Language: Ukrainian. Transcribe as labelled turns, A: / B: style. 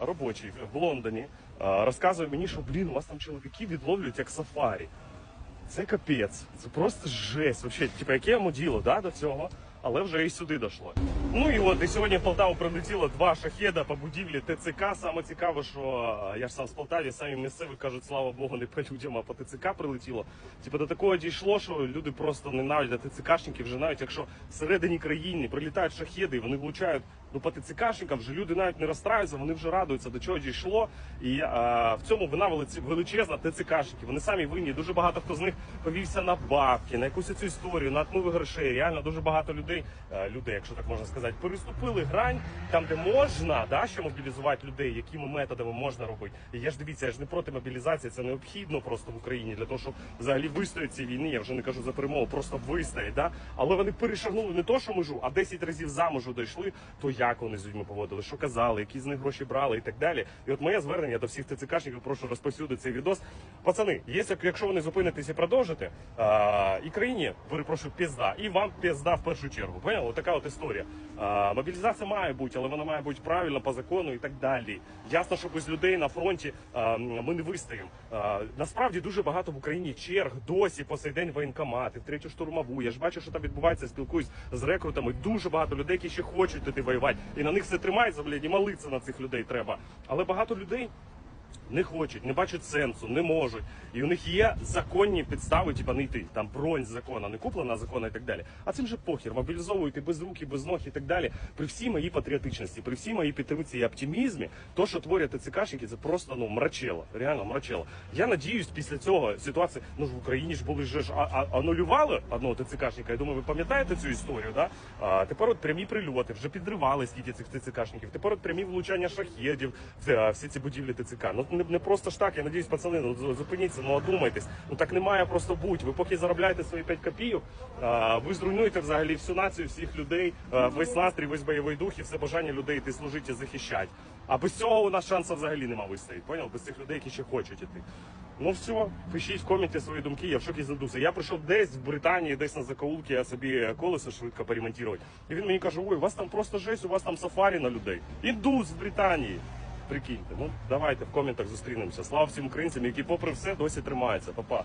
A: Робочий в Лондоні розказує мені, що блін, у вас там чоловіки відловлюють як сафарі. Це капець, це просто жесть. Вообще, типу, яке йому діло да, до цього, але вже і сюди дійшло. Ну і от і сьогодні в Полтаву прилетіло два шахеда по будівлі ТЦК. Саме цікаво, що я ж сам з Полтаві, самі місцеві кажуть, слава Богу, не по людям, а по ТЦК прилетіло. Типу до такого дійшло, що люди просто ненавидять ТЦКшників, вже навіть якщо всередині країни прилітають шахеди, і вони влучають ну по ТЦКшникам, вже люди навіть не розстраюються, вони вже радуються, до чого дійшло. І а, в цьому вина величезна ТЦКшників. Вони самі винні. Дуже багато хто з них повівся на бабки, на якусь цю історію, на отмови грошей. Реально дуже багато людей, е, людей, якщо так можна сказати, переступили грань там, де можна, да, ще мобілізувати людей, якими методами можна робити. І я ж дивіться, я ж не проти мобілізації, це необхідно просто в Україні для того, щоб взагалі вистояти цієї війни. Я вже не кажу за перемогу, просто вистоять. Да? Але вони перешагнули не то, що межу, а 10 разів за межу дійшли. То як вони з людьми поводили, що казали, які з них гроші брали і так далі. І от моє звернення до всіх ТЦКшників, прошу розповсюдити цей відос. Пацани, якщо, ви не зупинитесь і продовжите, а, і країні, перепрошую, пізда, і вам пізда в першу чергу. Поняли? Така от історія. А, мобілізація має бути, але вона має бути правильно по закону і так далі. Ясно, що без людей на фронті а, ми не вистоїмо. А, насправді дуже багато в Україні черг досі по сей день воєнкомати, третю штурмову. Я ж бачу, що там відбувається, спілкуюсь з рекрутами. Дуже багато людей, які ще хочуть туди воювати. І на них все тримається, блядь, і молитися на цих людей треба. Але багато людей не хочуть, не бачать сенсу, не можуть. І у них є законні підстави, типа не йти. Там бронь закона, не куплена закона і так далі. А цим же похер, мобілізовують і без рук, і без ног і так далі. При всій моїй патріотичності, при всій моїй підтримці і оптимізмі, то, що творять ТЦКшники, це просто ну мрачело. Реально мрачело. Я надіюсь, після цього ситуації, ну ж в Україні ж були ж а, а, анулювали одного ТЦКшника. Я думаю, ви пам'ятаєте цю історію, да? А тепер от прямі прильоти, вже підривали скільки цих ТЦКшників. Тепер от прямі влучання шахедів, це, всі ці будівлі ТЦК. Ну не, не просто ж так. Я надіюсь, пацани, ну зупиніться, ну одумайтесь. Ну так не має просто бути. Ви поки заробляєте свої 5 копійок, а, ви зруйнуєте взагалі всю націю, всіх людей, а, весь настрій, весь бойовий дух і все бажання людей йти служити і захищати. А без цього у нас шансу взагалі нема вистоїть. Поняв? Без цих людей, які ще хочуть іти. Ну все, пишіть в коменті свої думки, я в шокі задуся. Я прийшов десь в Британії, десь на закоулки, я собі колесо швидко поремонтувати. І він мені каже: ой, у вас там просто жесть, у вас там сафарі на людей. Іду з Британії. Прикиньте, ну давайте в коментах зустрінемося. Слава всім українцям, які попри все досі тримаються. Па-па.